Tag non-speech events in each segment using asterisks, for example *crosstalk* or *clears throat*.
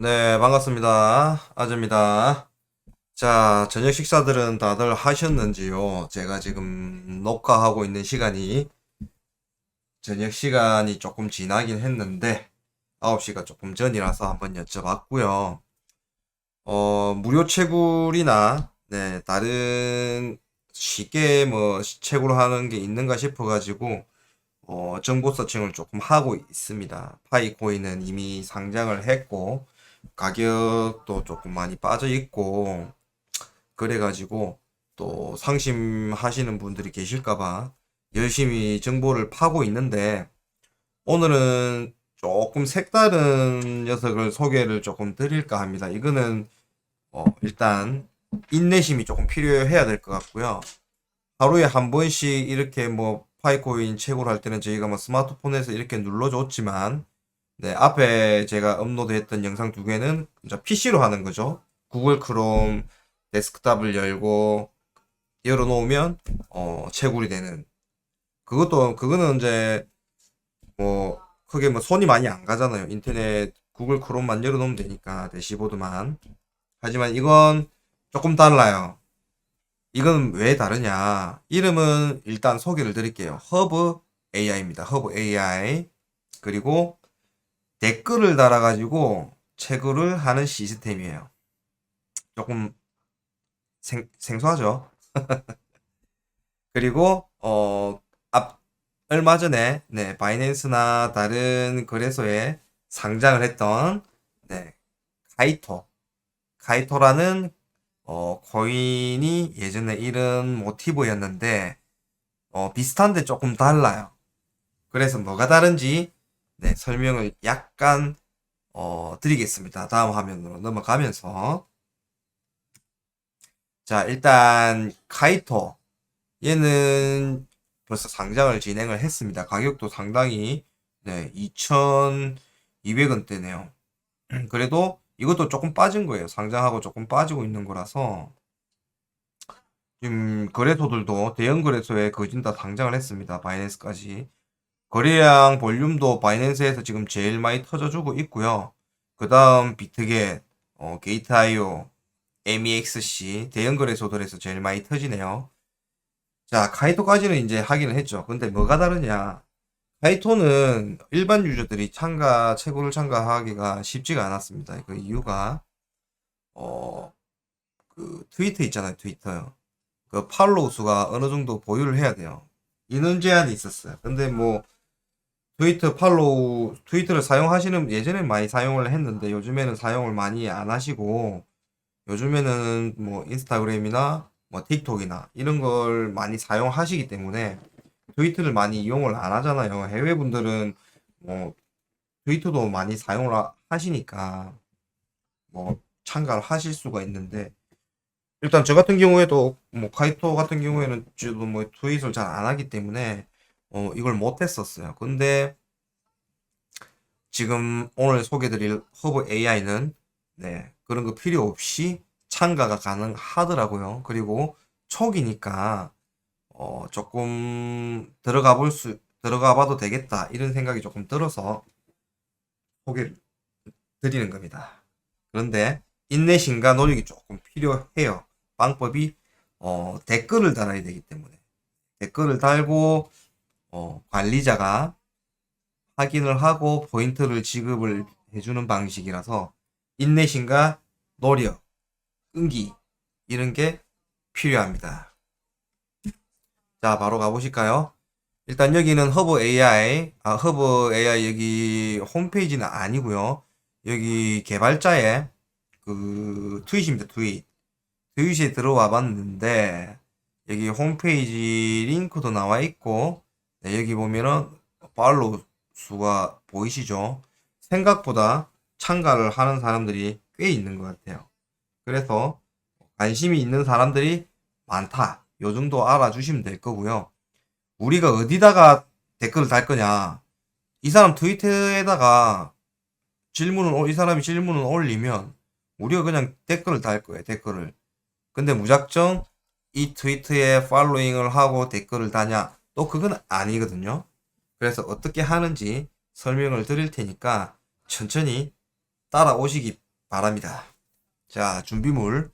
네, 반갑습니다. 아주입니다. 자, 저녁 식사들은 다들 하셨는지요? 제가 지금 녹화하고 있는 시간이 저녁 시간이 조금 지나긴 했는데 9시가 조금 전이라서 한번 여쭤봤고요. 어, 무료 채굴이나 네, 다른 쉽게 뭐 채굴 하는 게 있는가 싶어 가지고 어, 정보 서칭을 조금 하고 있습니다. 파이코인은 이미 상장을 했고 가격도 조금 많이 빠져 있고 그래가지고 또 상심하시는 분들이 계실까봐 열심히 정보를 파고 있는데 오늘은 조금 색다른 녀석을 소개를 조금 드릴까 합니다. 이거는 어, 일단 인내심이 조금 필요해야 될 것 같고요. 하루에 한 번씩 이렇게 뭐 파이코인 채굴 할 때는 저희가 뭐 스마트폰에서 이렇게 눌러줬지만 네, 앞에 제가 업로드했던 영상 두 개는 이제 PC로 하는 거죠. 구글 크롬 데스크탑을 열고 열어놓으면 어, 채굴이 되는. 그것도 그거는 이제 뭐 크게 뭐 손이 많이 안 가잖아요. 인터넷 구글 크롬만 열어놓으면 되니까 대시보드만. 하지만 이건 조금 달라요. 이건 왜 다르냐? 이름은 일단 소개를 드릴게요. 허브 AI입니다. 허브 AI. 그리고 댓글을 달아가지고 채굴을 하는 시스템이에요. 조금 생, 생소하죠? *laughs* 그리고 어, 앞, 얼마 전에 네, 바이낸스나 다른 거래소에 상장을 했던 네, 카이토 카이토라는 어, 코인이 예전에 이런 모티브였는데 어, 비슷한데 조금 달라요. 그래서 뭐가 다른지 네, 설명을 약간 어, 드리겠습니다. 다음 화면으로 넘어가면서 자, 일단 카이토 얘는 벌써 상장을 진행을 했습니다. 가격도 상당히 네, 2,200원대네요. *clears throat* 그래도 이것도 조금 빠진 거예요. 상장하고 조금 빠지고 있는 거라서 지금 거래소들도 대형 거래소에 거진 다 상장을 했습니다. 바이낸스까지. 거래량 볼륨도 바이낸스에서 지금 제일 많이 터져주고 있고요. 그 다음 비트겟, 어, 게이트아이오, MEXC 대형 거래소들에서 제일 많이 터지네요. 자, 카이토까지는 이제 하기는 했죠. 근데 뭐가 다르냐? 카이토는 일반 유저들이 참가, 채굴을 참가하기가 쉽지가 않았습니다. 그 이유가, 어, 그 트위터 있잖아요, 트위터. 그 팔로우 수가 어느 정도 보유를 해야 돼요. 인원 제한이 있었어요. 근데 뭐, 트위터 팔로우, 트위터를 사용하시는, 예전엔 많이 사용을 했는데 요즘에는 사용을 많이 안 하시고, 요즘에는 뭐 인스타그램이나 뭐 틱톡이나 이런 걸 많이 사용하시기 때문에 트위터를 많이 이용을 안 하잖아요. 해외 분들은 뭐 트위터도 많이 사용을 하- 하시니까 뭐 참가를 하실 수가 있는데 일단 저 같은 경우에도 뭐 카이토 같은 경우에는 저도 뭐 트윗을 잘 안 하기 때문에 어 이걸 못 했었어요. 근데 지금 오늘 소개드릴 허브 AI는 네, 그런 거 필요 없이 참가가 가능하더라고요. 그리고 초기니까 어, 조금 들어가 볼 수, 들어가 봐도 되겠다. 이런 생각이 조금 들어서 소개를 드리는 겁니다. 그런데 인내심과 노력이 조금 필요해요. 방법이 어, 댓글을 달아야 되기 때문에 댓글을 달고 어, 관리자가 확인을 하고 포인트를 지급을 해주는 방식이라서 인내심과 노력, 끈기 이런 게 필요합니다. 자, 바로 가보실까요? 일단 여기는 허브 AI, 아, 허브 AI 여기 홈페이지는 아니고요. 여기 개발자의 그 트윗입니다. 트윗. 트윗에 들어와 봤는데 여기 홈페이지 링크도 나와 있고 네, 여기 보면은 팔로우 수가 보이시죠? 생각보다 참가를 하는 사람들이 꽤 있는 것 같아요. 그래서 관심이 있는 사람들이 많다. 요 정도 알아주시면 될 거고요. 우리가 어디다가 댓글을 달 거냐? 이 사람 트위터에다가 질문을, 올- 이 사람이 질문을 올리면 우리가 그냥 댓글을 달 거예요. 댓글을. 근데 무작정 이 트위터에 팔로잉을 하고 댓글을 다냐? 또 그건 아니거든요. 그래서 어떻게 하는지 설명을 드릴 테니까 천천히 따라오시기 바랍니다. 자, 준비물.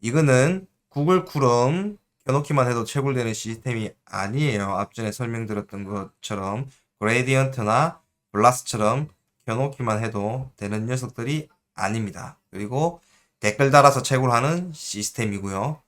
이거는 구글 쿠럼 켜놓기만 해도 채굴되는 시스템이 아니에요. 앞전에 설명드렸던 것처럼 그레디언트나 블라스처럼 켜놓기만 해도 되는 녀석들이 아닙니다. 그리고 댓글 달아서 채굴하는 시스템이고요.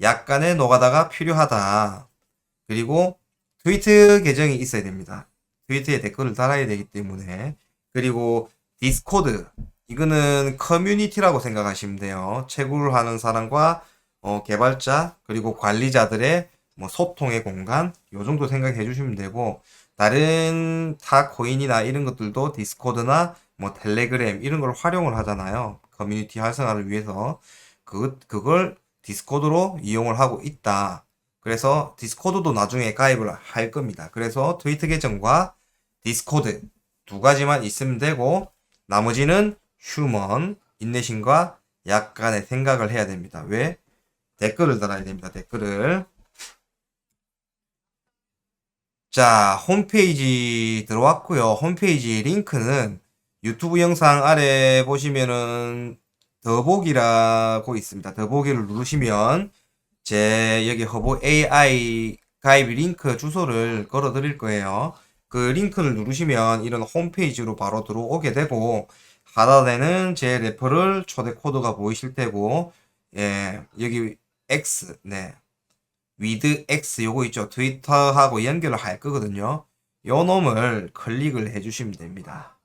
약간의 노가다가 필요하다. 그리고 트위트 계정이 있어야 됩니다. 트위터에 댓글을 달아야 되기 때문에 그리고 디스코드 이거는 커뮤니티라고 생각하시면 돼요. 채굴을 하는 사람과 어, 개발자 그리고 관리자들의 뭐 소통의 공간 요 정도 생각해 주시면 되고 다른 타 코인이나 이런 것들도 디스코드나 뭐 텔레그램 이런 걸 활용을 하잖아요. 커뮤니티 활성화를 위해서 그 그걸 디스코드로 이용을 하고 있다. 그래서 디스코드도 나중에 가입을 할 겁니다. 그래서 트위터 계정과 디스코드 두 가지만 있으면 되고 나머지는 휴먼 인내심과 약간의 생각을 해야 됩니다. 왜? 댓글을 달아야 됩니다. 댓글을. 자, 홈페이지 들어왔고요. 홈페이지 링크는 유튜브 영상 아래 보시면은 더보기라고 있습니다. 더보기를 누르시면 제 여기 허브 AI 가입 링크 주소를 걸어 드릴 거예요. 그 링크를 누르시면 이런 홈페이지로 바로 들어오게 되고 하단에는 제 레퍼럴 초대 코드가 보이실 테고 예, 여기 X 네. 위드 X 요거 있죠. 트위터하고 연결을 할 거거든요. 요 놈을 클릭을 해 주시면 됩니다.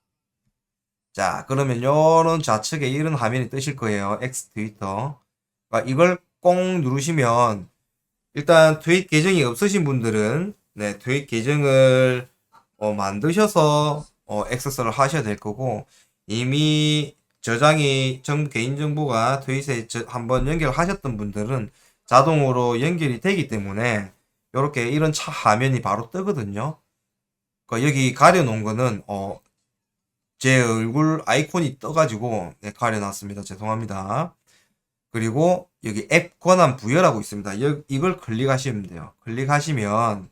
자, 그러면 요런 좌측에 이런 화면이 뜨실 거예요. X 트위터. 그러니까 이걸 꼭 누르시면 일단 트윗 계정이 없으신 분들은 네, 트윗 계정을 어, 만드셔서 어, 액세스를 하셔야 될 거고 이미 저장이 정 개인정보가 트윗에 저- 한번 연결하셨던 분들은 자동으로 연결이 되기 때문에 이렇게 이런 차 화면이 바로 뜨거든요. 그러니까 여기 가려놓은 거는 어, 제 얼굴 아이콘이 떠가지고 네, 가려놨습니다. 죄송합니다. 그리고 여기 앱 권한 부여라고 있습니다. 여- 이걸 클릭하시면 돼요. 클릭하시면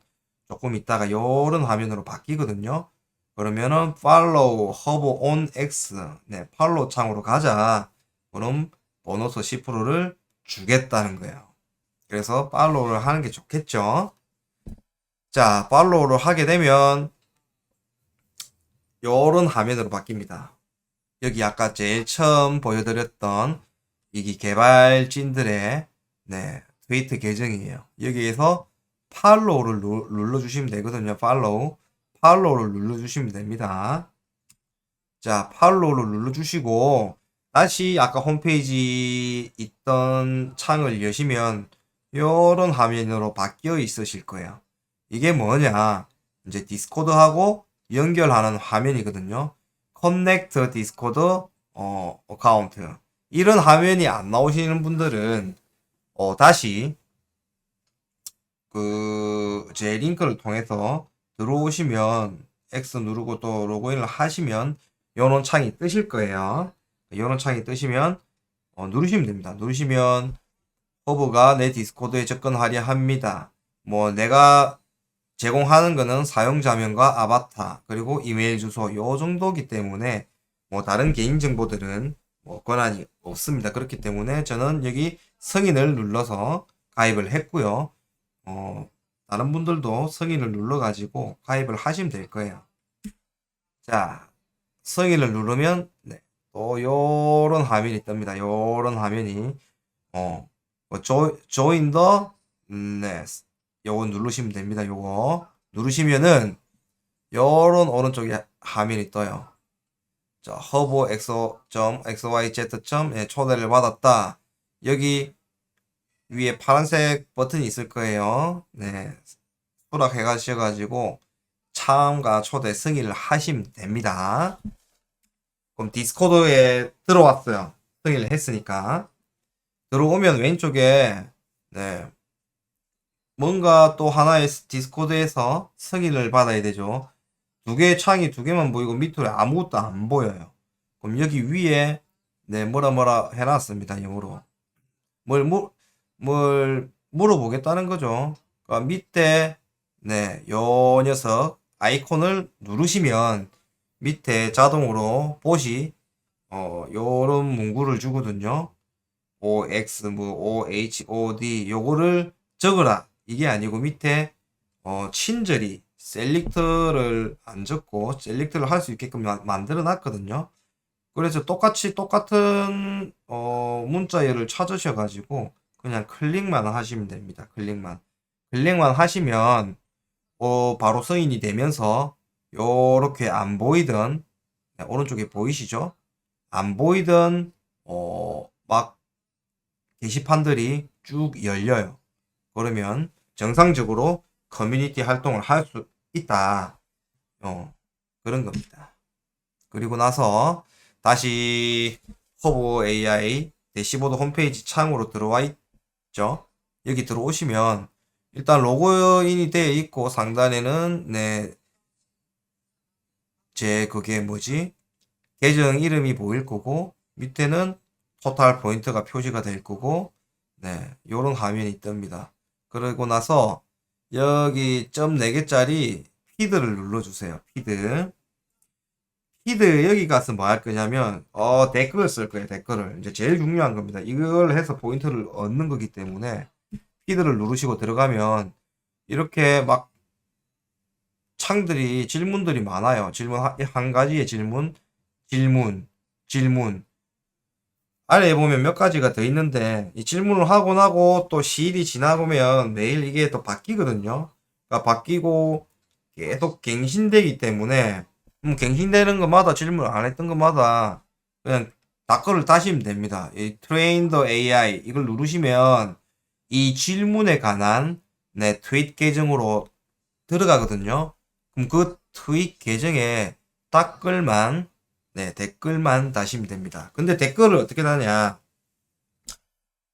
조금 있다가 요런 화면으로 바뀌거든요. 그러면은 팔로우 허브 온 X 네 팔로우 창으로 가자. 그럼 보너스 10%를 주겠다는 거예요. 그래서 팔로우를 하는 게 좋겠죠. 자, 팔로우를 하게 되면 요런 화면으로 바뀝니다. 여기 아까 제일 처음 보여드렸던 이게 개발진들의 네, 트위터 계정이에요. 여기에서 팔로우를 누- 눌러주시면 되거든요. 팔로우. 팔로우를 눌러주시면 됩니다. 자, 팔로우를 눌러주시고, 다시 아까 홈페이지 있던 창을 여시면, 요런 화면으로 바뀌어 있으실 거예요. 이게 뭐냐? 이제 디스코드하고 연결하는 화면이거든요. 커넥트 디스코드 어, 어카운트. 이런 화면이 안 나오시는 분들은 어, 다시 그 제 링크를 통해서 들어오시면 X 누르고 또 로그인을 하시면 요런 창이 뜨실 거예요. 요런 창이 뜨시면 어, 누르시면 됩니다. 누르시면 허브가 내 디스코드에 접근하려 합니다. 뭐 내가 제공하는 거는 사용자명과 아바타 그리고 이메일 주소 요 정도기 때문에 뭐 다른 개인 정보들은 뭐 권한이 없습니다. 그렇기 때문에 저는 여기 승인을 눌러서 가입을 했고요. 어, 다른 분들도 승인을 눌러가지고 가입을 하시면 될 거예요. 자, 승인을 누르면 네, 또 요런 화면이 뜹니다. 요런 화면이 어, 뭐 조, join the 네, 요거 누르시면 됩니다. 요거 누르시면은 요런 오른쪽에 화면이 떠요. 자, 허브 점 xyz 점 예, 초대를 받았다. 여기 위에 파란색 버튼이 있을 거예요. 네. 수락해 가셔가지고 참가 초대 승인을 하시면 됩니다. 그럼 디스코드에 들어왔어요. 승인을 했으니까. 들어오면 왼쪽에 네. 뭔가 또 하나의 디스코드에서 승인을 받아야 되죠. 두 개의 창이 두 개만 보이고 밑으로 아무것도 안 보여요. 그럼 여기 위에 네 뭐라 뭐라 해놨습니다. 영어로 뭘, 물, 뭘 물어보겠다는 거죠. 그러니까 밑에 네, 요 녀석 아이콘을 누르시면 밑에 자동으로 봇이 어, 요런 문구를 주거든요. OX, 뭐, OH, OD, 요거를 적어라. 이게 아니고 밑에, 어, 친절히 셀렉트를 안 적고, 셀렉트를 할 수 있게끔 마- 만들어 놨거든요. 그래서 똑같이 똑같은, 어, 문자열을 찾으셔 가지고, 그냥 클릭만 하시면 됩니다. 클릭만. 클릭만 하시면, 어, 바로 승인이 되면서, 요렇게 안 보이던, 네, 오른쪽에 보이시죠? 안 보이던, 어, 막, 게시판들이 쭉 열려요. 그러면 정상적으로 커뮤니티 활동을 할 수 있다. 어, 그런 겁니다. 그리고 나서 다시 허브 AI 대시보드 홈페이지 창으로 들어와 있죠. 여기 들어오시면 일단 로그인이 되어 있고 상단에는 네, 제 그게 뭐지? 계정 이름이 보일 거고 밑에는 토탈 포인트가 표시가 될 거고 네, 요런 화면이 뜹니다. 그러고 나서 여기 점 4개짜리 피드를 눌러주세요. 피드. 피드 여기 가서 뭐 할 거냐면 어 댓글을 쓸 거예요. 댓글을 이제 제일 중요한 겁니다. 이걸 해서 포인트를 얻는 거기 때문에 피드를 누르시고 들어가면 이렇게 막 창들이 질문들이 많아요. 질문 한, 한 가지의 질문, 질문, 질문. 아래에 보면 몇 가지가 더 있는데 이 질문을 하고 나고 또 시일이 지나보면 매일 이게 또 바뀌거든요. 그러니까 바뀌고 계속 갱신되기 때문에 음, 갱신되는 것마다 질문 안 했던 것마다 그냥 답글을 따시면 됩니다. 이 트레인 더 AI 이걸 누르시면 이 질문에 관한 네, 트윗 계정으로 들어가거든요. 그럼 그 트윗 계정에 댓글만 네, 댓글만 다시면 됩니다. 근데 댓글을 어떻게 다냐?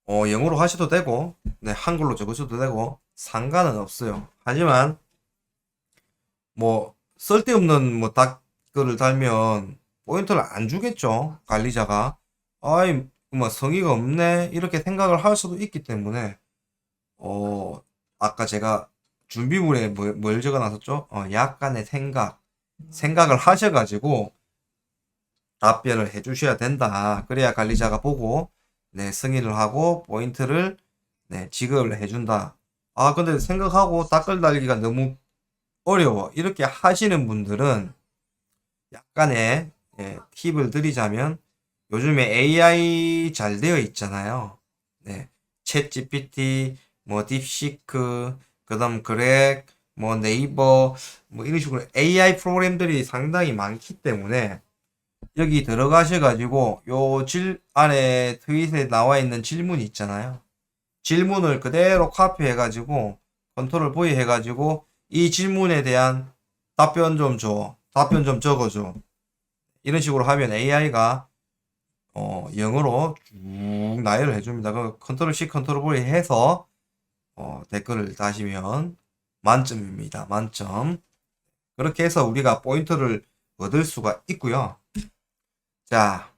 어, 영어로 하셔도 되고, 네, 한글로 적으셔도 되고, 상관은 없어요. 하지만, 뭐, 쓸데없는 뭐 댓글을 달면, 포인트를 안 주겠죠. 관리자가. 아이, 뭐, 성의가 없네. 이렇게 생각을 할 수도 있기 때문에, 어, 아까 제가 준비물에 뭘, 뭘 적어 놨었죠? 어, 약간의 생각. 생각을 하셔가지고, 답변을 해 주셔야 된다. 그래야 관리자가 보고 네, 승인을 하고 포인트를 네, 지급을 해 준다. 아, 근데 생각하고 댓글 달기가 너무 어려워. 이렇게 하시는 분들은 약간의 예, 팁을 드리자면 요즘에 AI 잘 되어 있잖아요. 네. 챗 GPT, 뭐 딥시크, 그다음 그렉, 뭐 네이버 뭐 이런 식으로 AI 프로그램들이 상당히 많기 때문에 여기 들어가셔가지고 요 질 안에 트윗에 나와 있는 질문이 있잖아요. 질문을 그대로 카피해가지고 컨트롤 V 해가지고 이 질문에 대한 답변 좀 줘. 답변 좀 적어줘. 이런 식으로 하면 AI가 어, 영어로 쭉 나열을 해줍니다. 그 컨트롤 C, 컨트롤 V 해서 어, 댓글을 다시면 만점입니다. 만점. 그렇게 해서 우리가 포인트를 얻을 수가 있고요. 자,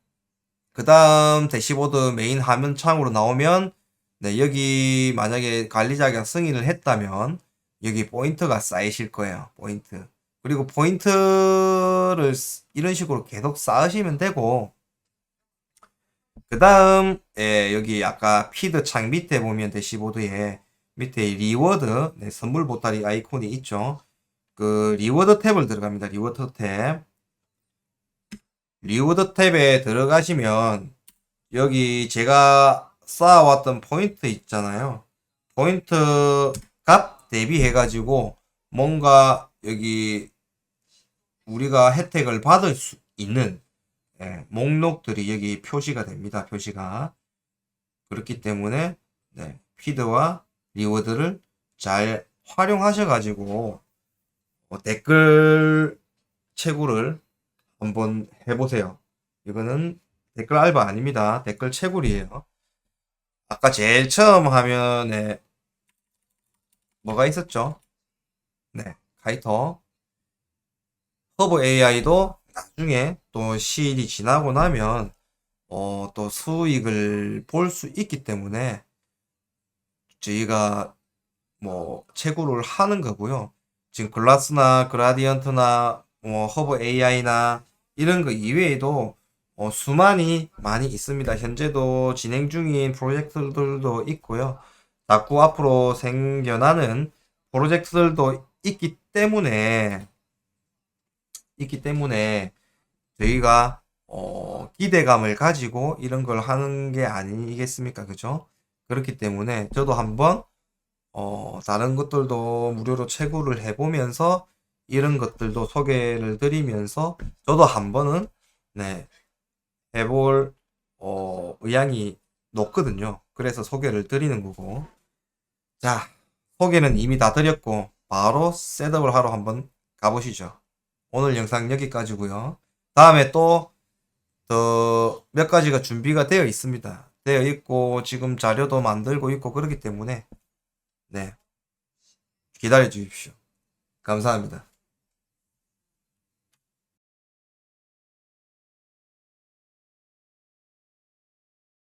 그 다음 대시보드 메인 화면 창으로 나오면, 네, 여기 만약에 관리자가 승인을 했다면, 여기 포인트가 쌓이실 거예요. 포인트. 그리고 포인트를 쓰- 이런 식으로 계속 쌓으시면 되고, 그 다음, 예, 여기 아까 피드 창 밑에 보면 대시보드에 밑에 리워드, 네, 선물 보따리 아이콘이 있죠. 그 리워드 탭을 들어갑니다. 리워드 탭. 리워드 탭에 들어가시면 여기 제가 쌓아왔던 포인트 있잖아요. 포인트 값 대비해 가지고 뭔가 여기 우리가 혜택을 받을 수 있는 예, 목록들이 여기 표시가 됩니다. 표시가 그렇기 때문에 네, 피드와 리워드를 잘 활용하셔 가지고 어, 댓글 채굴을 한번 해보세요. 이거는 댓글 알바 아닙니다. 댓글 채굴이에요. 아까 제일 처음 화면에 뭐가 있었죠? 네, 카이터. 허브 AI도 나중에 또 시일이 지나고 나면 어, 또 수익을 볼 수 있기 때문에 저희가 뭐 채굴을 하는 거고요. 지금 글라스나 그라디언트나 뭐 허브 AI나 이런 거 이외에도 어, 수만이 많이 있습니다. 현재도 진행 중인 프로젝트들도 있고요. 자꾸 앞으로 생겨나는 프로젝트들도 있기 때문에 있기 때문에 저희가 어, 기대감을 가지고 이런 걸 하는 게 아니겠습니까? 그죠? 그렇기 때문에 저도 한번 어, 다른 것들도 무료로 채굴을 해보면서 이런 것들도 소개를 드리면서 저도 한번은 네, 해볼 어, 의향이 높거든요. 그래서 소개를 드리는 거고. 자, 소개는 이미 다 드렸고 바로 셋업을 하러 한번 가보시죠. 오늘 영상 여기까지고요. 다음에 또 더 몇 가지가 준비가 되어 있습니다. 되어 있고 지금 자료도 만들고 있고 그렇기 때문에 네 기다려 주십시오. 감사합니다.